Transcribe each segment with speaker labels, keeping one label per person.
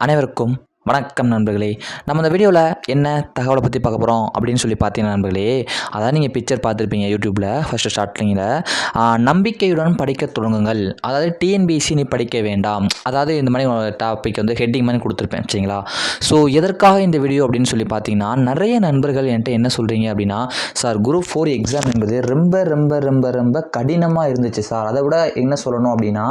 Speaker 1: அனைவருக்கும் வணக்கம் நண்பர்களே. நம்ம இந்த வீடியோவில் என்ன தகவலை பற்றி பார்க்க போகிறோம் அப்படின்னு சொல்லி பார்த்தீங்கன்னா நண்பர்களே அதான் நீங்கள் பிக்சர் பார்த்துருப்பீங்க யூடியூப்பில் ஃபஸ்ட்டு ஸ்டார்டிங்கில் நம்பிக்கையுடன் படிக்க தொடங்குங்கள். அதாவது டிஎன்பிஎஸ்சி நீ படிக்க வேண்டாம். அதாவது இந்த மாதிரி டாபிக் வந்து ஹெட்டிங் மாதிரி கொடுத்துருப்பேன் சரிங்களா? ஸோ எதற்காக இந்த வீடியோ அப்படின்னு சொல்லி பார்த்தீங்கன்னா நிறைய நண்பர்கள் என்கிட்ட என்ன சொல்கிறீங்க அப்படின்னா சார் குரூப் ஃபோர் எக்ஸாம் என்பது ரொம்ப ரொம்ப ரொம்ப ரொம்ப கடினமாக இருந்துச்சு சார். அதை விட என்ன சொல்லணும் அப்படின்னா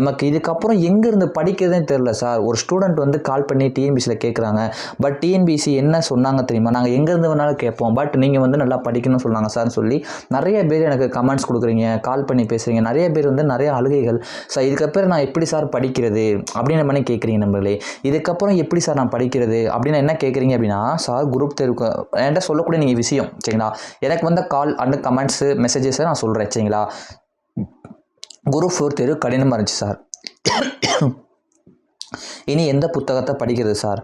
Speaker 1: நமக்கு இதுக்கப்புறம் எங்கேருந்து படிக்கிறதே தெரில சார். ஒரு ஸ்டூடெண்ட் வந்து கால் பண்ணி டிஎன்பி டிஎன்பிசியில் கேட்குறாங்க பட் டிஎன்பிசி என்ன சொன்னாங்க தெரியுமா? நாங்கள் எங்கேருந்து வேணாலும் கேட்போம். பட் நீங்கள் வந்து நல்லா படிக்கணும்னு சொன்னாங்க சார்னு சொல்லி நிறைய பேர் எனக்கு கமெண்ட்ஸ் கொடுக்குறீங்க கால் பண்ணி பேசுகிறீங்க நிறைய பேர் வந்து நிறைய அழுகைகள் சார் இதுக்கப்புறம் நான் எப்படி சார் படிக்கிறது அப்படின்னு பண்ணி கேட்குறீங்க நண்பர்களே? இதுக்கப்புறம் எப்படி சார் நான் படிக்கிறது அப்படின்னு என்ன கேட்குறீங்க அப்படின்னா சார் குரூப் தேர்வுக்கு என்கிட்ட சொல்லக்கூடிய நீங்கள் விஷயம் சரிங்களா? எனக்கு வந்த கால் அண்டு கமெண்ட்ஸு மெசேஜஸை நான் சொல்கிறேன் சரிங்களா? குரூப் ஃபோர் தேர்வு கடினமாக இருந்துச்சு சார் இனி எந்த புத்தகத்தை படிக்கிறது சார்?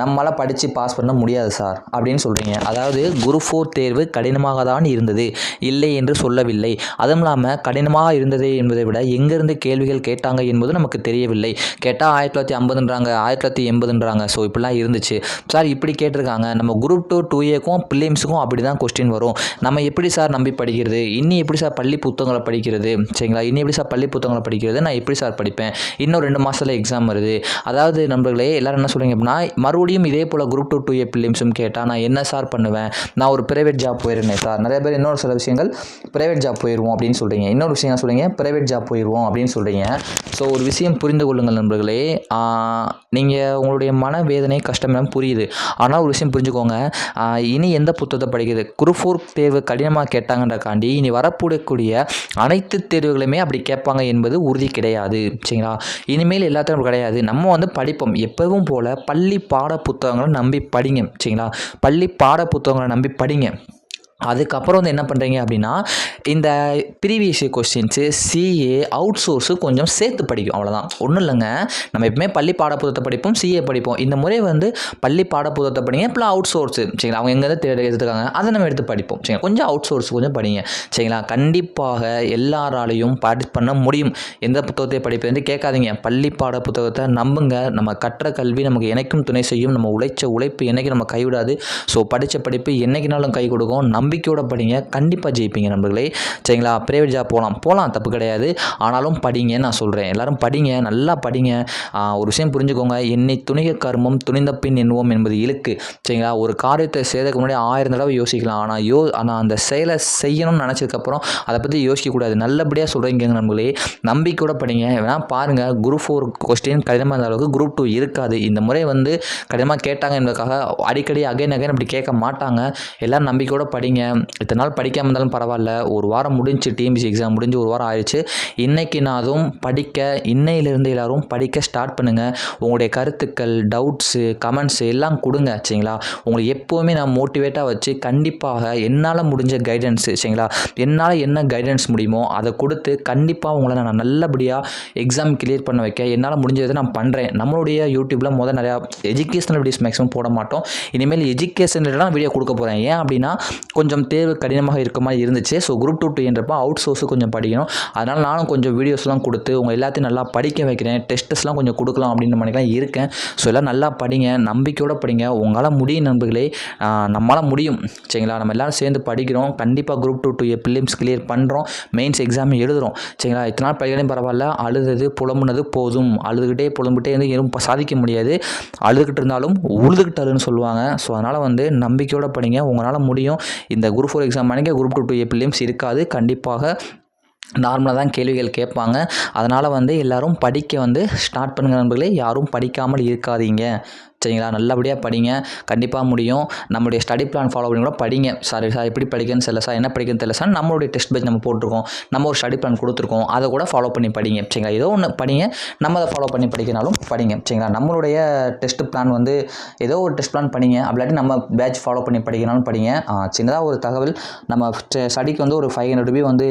Speaker 1: நம்மளால் படித்து பாஸ் பண்ண முடியாது சார் அப்படின்னு சொல்கிறீங்க அதாவது குரு ஃபோர் தேர்வு கடினமாக தான் இருந்தது இல்லை என்று சொல்லவில்லை. அதுவும் இல்லாமல் கடினமாக இருந்தது என்பதை விட எங்கேருந்து கேள்விகள் கேட்டாங்க என்பது நமக்கு தெரியவில்லை. கேட்டால் ஆயிரத்தி தொள்ளாயிரத்தி ஐம்பதுன்றாங்க ஆயிரத்தி தொள்ளாயிரத்தி எண்பதுன்றாங்க. ஸோ இப்படிலாம் இருந்துச்சு. சார் இப்படி கேட்டிருக்காங்க. நம்ம குரூப் டூ டூ ஏக்கும் பிலிம்ஸுக்கும் அப்படி தான் கொஸ்டின் வரும். நம்ம எப்படி சார் நம்பி படிக்கிறது? இன்னி எப்படி சார் பள்ளி புத்தகங்களை படிக்கிறது? சரிங்களா? இன்னி எப்படி சார் பள்ளி புத்தகங்களை படிக்கிறது? நான் எப்படி சார் படிப்பேன்? இன்னும் ரெண்டு மாதத்தில் எக்ஸாம் வருது. அதாவது நம்மளே எல்லாரும் என்ன சொல்கிறீங்க அப்படின்னா மறுபடியும் இதே போல் குரூப் டூ டூ ஏ பிலிம்ஸும் கேட்டால் நான் என்ன சார் பண்ணுவேன்? நான் ஒரு ப்ரைவேட் ஜாப் போயிருந்தேன் சார் நிறைய பேர் இன்னொரு சில விஷயங்கள் ப்ரைவேட் ஜாப் போயிடுவோம் அப்படின்னு சொல்கிறீங்க இன்னொரு விஷயம் என்ன சொல்கிறீங்க ப்ரைவேட் ஜாப் போயிடுவோம் அப்படின்னு சொல்கிறீங்க ஸோ ஒரு விஷயம் புரிந்து கொள்ளுங்கள் நண்பர்களே. நீங்கள் உங்களுடைய மனவேதனை கஷ்டம் எல்லாம் புரியுது. ஆனால் ஒரு விஷயம் புரிஞ்சுக்கோங்க. இனி எந்த புத்தகத்தை படிக்கிறது? குரூப் ஃபோர் தேர்வு கடினமாக கேட்டாங்கன்றக்காண்டி இனி வரப்படக்கூடிய அனைத்து தேர்வுகளுமே அப்படி கேட்பாங்க என்பது உறுதி கிடையாது. சரிங்களா? இனிமேல் எல்லாத்தையும் கிடையாது. நம்ம வந்து படிப்போம். எப்பவும் போல் பள்ளி பாட புத்தகங்களை நம்பி படிங்க சரிங்களா? பள்ளி பாட புத்தகங்களை நம்பி படிங்க. அதுக்கப்புறம் வந்து என்ன பண்ணுறீங்க அப்படின்னா இந்த previous questions CA out source கொஞ்சம் சேர்த்து படிக்கும் அவ்வளோதான் ஒன்றும் இல்லைங்க. நம்ம எப்பவுமே பள்ளி பாடப்புத்தகத்தை படிப்போம் சிஏ படிப்போம். இந்த முறை வந்து பள்ளி பாடப்புத்தகத்தை படிங்க ப்ளஸ் அவுட் சோர்ஸு சரிங்களா? அவங்க எங்கேருந்து தேட எடுத்துருக்காங்க அதை நம்ம எடுத்து படிப்போம். சரிங்களா? கொஞ்சம் அவுட் சோர்ஸ் கொஞ்சம் படிங்க. சரிங்களா? கண்டிப்பாக எல்லாராலையும் படி பண்ண முடியும். எந்த புத்தகத்தை படிப்பது கேட்காதீங்க. பள்ளி பாட புத்தகத்தை நம்புங்க. நம்ம கற்ற கல்வி நமக்கு என்னைக்கும் துணை செய்யும். நம்ம உழைச்ச உழைப்பு என்னைக்கு நம்ம கைவிடாது. ஸோ படித்த படிப்பு என்றைக்குனாலும் கை கொடுக்கும். நம்பிக்கையோட படிங்க. கண்டிப்பாக ஜெயிப்பீங்க நண்பர்களே. சரிங்களா? ப்ரைவேட் ஜாப் போகலாம் போகலாம் தப்பு கிடையாது. ஆனாலும் படிங்கன்னு நான் சொல்கிறேன் எல்லாரும் படிங்க. நல்லா படிங்க. ஒரு விஷயம் புரிஞ்சுக்கோங்க. என்னை துணிக கர்மம் துணிந்த பின் எண்ணுவோம் என்பது இழுக்கு சரிங்களா? ஒரு காரியத்தை செய்யறதுக்கு முன்னாடி ஆயிரம் தடவை யோசிக்கலாம். ஆனால் யோ ஆனால் அந்த செயலை செய்யணும்னு நினச்சதுக்கப்புறம் அதை பற்றி யோசிக்கக்கூடாது நல்லபடியாக சொல்கிறீங்க நம்மளே நம்பிக்கையோட படிங்க. வேணால் பாருங்கள் குரூப் ஃபோர் கொஸ்டின் கடினமாக இருந்த அளவுக்கு குரூப் டூ இருக்காது. இந்த முறை வந்து கடினமாக கேட்டாங்க என்பதற்காக அடிக்கடி அகைன் அகைன் அப்படி கேட்க மாட்டாங்க. எல்லோரும் நம்பிக்கையோட படிங்க. இத்தனை நாள் படிக்காமல் இருந்தாலும் பரவாயில்ல. ஒரு வாரம் முடிஞ்சு டிஎம்பிசி எக்ஸாம் முடிஞ்சு ஒரு வாரம் ஆயிடுச்சு. இன்றைக்கி நான் அதுவும் படிக்க இன்னையிலேருந்து எல்லோரும் படிக்க ஸ்டார்ட் பண்ணுங்கள் உங்களுடைய கருத்துக்கள் டவுட்ஸு கமெண்ட்ஸு எல்லாம் கொடுங்க சரிங்களா? உங்களை எப்போவுமே நான் மோட்டிவேட்டாக வச்சு கண்டிப்பாக என்னால் முடிஞ்ச கைடன்ஸு சரிங்களா? என்னால் என்ன கைடன்ஸ் முடியுமோ அதை கொடுத்து கண்டிப்பாக உங்களை நான் நல்லபடியாக எக்ஸாம் கிளியர் பண்ண வைக்க. என்னால் முடிஞ்சதை நான் பண்ணுறேன் நம்மளுடைய யூடியூப்பில் முதல் நிறையா எஜுகேஷனல் வீடியோஸ் மேக்ஸிமம் போட மாட்டோம். இனிமேல் எஜுகேஷன் வீடியோ கொடுக்க போகிறேன் ஏன் அப்படின்னா கொஞ்சம் கொஞ்சம் தேர்வு கடினமாக இருக்க மாதிரி இருந்துச்சு. ஸோ குரூப் டூ டூன்றப்போ அவுட் சோர்ஸு கொஞ்சம் படிக்கணும். அதனால் நானும் கொஞ்சம் வீடியோஸ்லாம் கொடுத்து உங்கள் எல்லாத்தையும் நல்லா படிக்க வைக்கிறேன். டெஸ்ட்டஸ்லாம் கொஞ்சம் கொடுக்கலாம் அப்படின்னு மாதிரிலாம் இருக்கேன். ஸோ எல்லாம் நல்லா படிங்க. நம்பிக்கையோடு படிங்க. உங்களால் முடியும் நண்பர்களே. நம்மளால் முடியும். சரிங்களா? நம்ம எல்லாரும் சேர்ந்து படிக்கிறோம். கண்டிப்பாக group two two prelims clear பண்ணுறோம் மெயின்ஸ் எக்ஸாம் எழுதுகிறோம் சரிங்களா? இத்தனை நாள் படிக்கலையும் பரவாயில்ல. அழுதது புலம்புனது போதும். அழுதுகிட்டே புலம்பிட்டே வந்து எதுவும் சாதிக்க முடியாது. அழுதுகிட்டு இருந்தாலும் உழுதுகிட்டாருன்னு சொல்லுவாங்க. ஸோ அதனால் வந்து நம்பிக்கையோடு படிங்க. உங்களால் முடியும். இந்த குரூப் ஃபோர் எக்ஸாம் அன்றைக்கி குரூப் டூ டூ பிலிம்ஸ் இருக்காது. கண்டிப்பாக நார்மலாக தான் கேள்விகள் கேட்பாங்க. அதனால் வந்து எல்லோரும் படிக்க வந்து ஸ்டார்ட் பண்ணுங்க நண்பர்களே. யாரும் படிக்காமல் இருக்காதீங்க. சரிங்களா? நல்லபடியாக படிங்க. கண்டிப்பாக முடியும். நம்மளுடைய ஸ்டடி பிளான் ஃபாலோ பண்ணி கூட படிங்க. சார் சார் எப்படி படிக்கன்னு தெரியல சார். என்ன படிக்கணும் தெரியல சார். நம்மளுடைய டெஸ்ட் பேஜ் நம்ம போட்டிருக்கோம். நம்ம ஒரு ஸ்டடி பிளான் கொடுத்துருக்கோம். அதை கூட ஃபாலோ பண்ணி படிங்க. சரிங்களா? ஏதோ ஒன்று படிங்க. நம்ம அதை ஃபாலோ பண்ணி படிக்கனாலும் படிங்க. சரிங்களா? நம்மளுடைய டெஸ்ட் பிளான் வந்து ஏதோ ஒரு டெஸ்ட் பிளான் படிங்க அப்படி நம்ம பேட்ச் ஃபாலோ பண்ணி படிக்கனாலும் படிங்க. சின்னதாக ஒரு தகவல். நம்ம ஸ்டடிக்கு வந்து ஒரு ஃபைவ் ஹண்ட்ரட் ருபி வந்து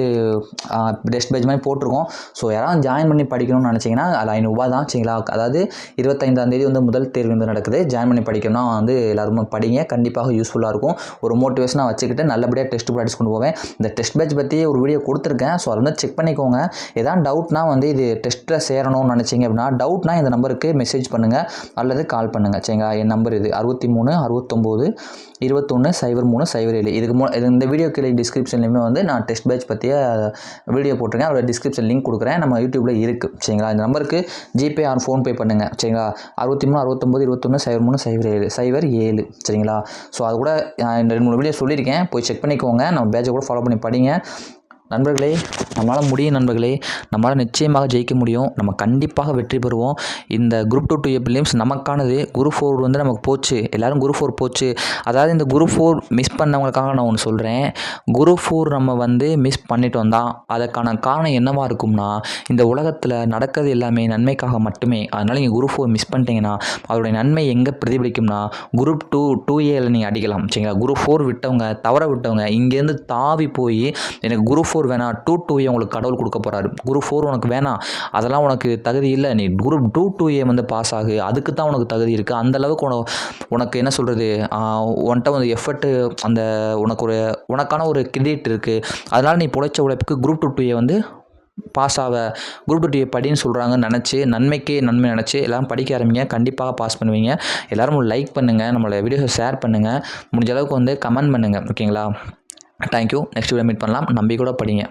Speaker 1: டெஸ்ட் பேஜ் மாதிரி போட்டிருக்கோம். ஸோ யாராவது ஜாயின் பண்ணி படிக்கணும்னு நினச்சிங்கன்னா அது ஐநூறுபா தான். சரிங்களா? அதாவது இருபத்தைந்தாம் தேதி வந்து முதல் தேர்வு வந்து நடக்குது. ஜாயின் பண்ணி படிக்கணும்னா வந்து எல்லாருமே படிங்க. கண்டிப்பாக யூஸ்ஃபுல்லாக இருக்கும். ஒரு மோட்டிவேஷனாக வச்சுக்கிட்டு நல்லபடியாக டெஸ்ட் ப்ராக்டிஸ் கொண்டு போவேன். இந்த டெஸ்ட் பேட்ச் பற்றி ஒரு வீடியோ கொடுத்துருக்கேன். ஸோ அதை வந்து செக் பண்ணிக்கோங்க. ஏதாவது டவுட்னா வந்து இது டெஸ்ட்டில் சேரணும்னு நினச்சிங்க அப்படின்னா டவுட்னா இந்த நம்பருக்கு மெசேஜ் பண்ணுங்கள் அல்லது கால் பண்ணுங்கள் சரிங்களா? என் நம்பர் இது அறுபத்தி மூணு அறுபத்தொம்போது இருபத்தொன்று சைபர் மூணு சைபர் ஏழு. இதுக்கு மூ இது இந்த வீடியோ கீழே டிஸ்கிரிப்ஷன்லையுமே வந்து நான் டெஸ்ட் பேட்ச் பற்றிய வீடியோ போட்டிருக்கேன். அதோட டிஸ்கிரிப்ஷன் லிங்க் கொடுக்குறேன். நம்ம யூடியூப்பில் இருக்குது சரிங்களா? இந்த நம்பருக்கு ஜிபே ஆர் ஃபோன்பே பண்ணுங்கள் சரிங்களா? அறுபத்தி மூணு அறுபத்தொம்போது இருபத்தொன்று சைபர் மூணு சைபர் ஏழு சைபர் ஏழு சரிங்களா? ஸோ அது கூட நான் இந்த ரெண்டு மூணு வீடியோ சொல்லியிருக்கேன். போய் செக் பண்ணிக்கோங்க. நம்ம பேட்சை கூட ஃபாலோ பண்ணி படிங்க. நண்பர்களே நம்மளால் முடியும் நண்பர்களே. நம்மளால் நிச்சயமாக ஜெயிக்க முடியும். நம்ம கண்டிப்பாக வெற்றி பெறுவோம். இந்த group two two A prelims நமக்கானது. Group four வந்து நமக்கு போச்சு. எல்லோரும் குரூப் ஃபோர் போச்சு. அதாவது இந்த குரூப் ஃபோர் மிஸ் பண்ணவங்களுக்காக நான் ஒன்று சொல்கிறேன் குரூப் ஃபோர் நம்ம வந்து மிஸ் பண்ணிட்டோம் தான். அதற்கான காரணம் என்னவாக இருக்கும்னா இந்த உலகத்தில் நடக்கிறது எல்லாமே நன்மைக்காக மட்டுமே. அதனால் நீங்கள் குரூப் ஃபோர் மிஸ் பண்ணிட்டீங்கன்னா அதோடைய நன்மை எங்கே பிரதிபலிக்கும்னா குரூப் டூ டூ ஏல நீங்கள் அடிக்கலாம். சரிங்களா? குரூப் ஃபோர் விட்டவங்க தவற விட்டவங்க இங்கேருந்து தாவி போய் எனக்கு குரூப் ஃபோர் வேணாம் டூ டூ ஏ உங்களுக்கு கடவுள் கொடுக்க போகிறாரு குரூப் ஃபோர் உனக்கு வேணாம் அதெல்லாம் உனக்கு தகுதி இல்லை. நீ குரூப் டூ டூ ஏ வந்து பாஸ் ஆகு. அதுக்கு தான் உனக்கு தகுதி இருக்குது அந்த அளவுக்கு உனக்கு உனக்கு என்ன சொல்கிறது உன்கிட்ட வந்து எஃபர்ட்டு அந்த உனக்கு ஒரு உனக்கான ஒரு கிரெடிட் இருக்குது அதனால் நீ பிழைச்ச உழைப்புக்கு குரூப் டூ டூ ஏ வந்து பாஸ் ஆக குரூப் டூ டியை படின்னு சொல்கிறாங்கன்னு நினச்சி நன்மைக்கே நன்மை நினச்சி எல்லோரும் படிக்க ஆரம்பிங்க. கண்டிப்பாக பாஸ் பண்ணுவீங்க. எல்லோரும் லைக் பண்ணுங்கள் நம்மளோட வீடியோஸை ஷேர் பண்ணுங்கள் முடிஞ்ச அளவுக்கு வந்து கமெண்ட் பண்ணுங்கள் ஓகேங்களா தேங்க்யூ நெக்ஸ்ட் வீடியோ மீட் பண்ணலாம். நம்பி கூட படிங்க.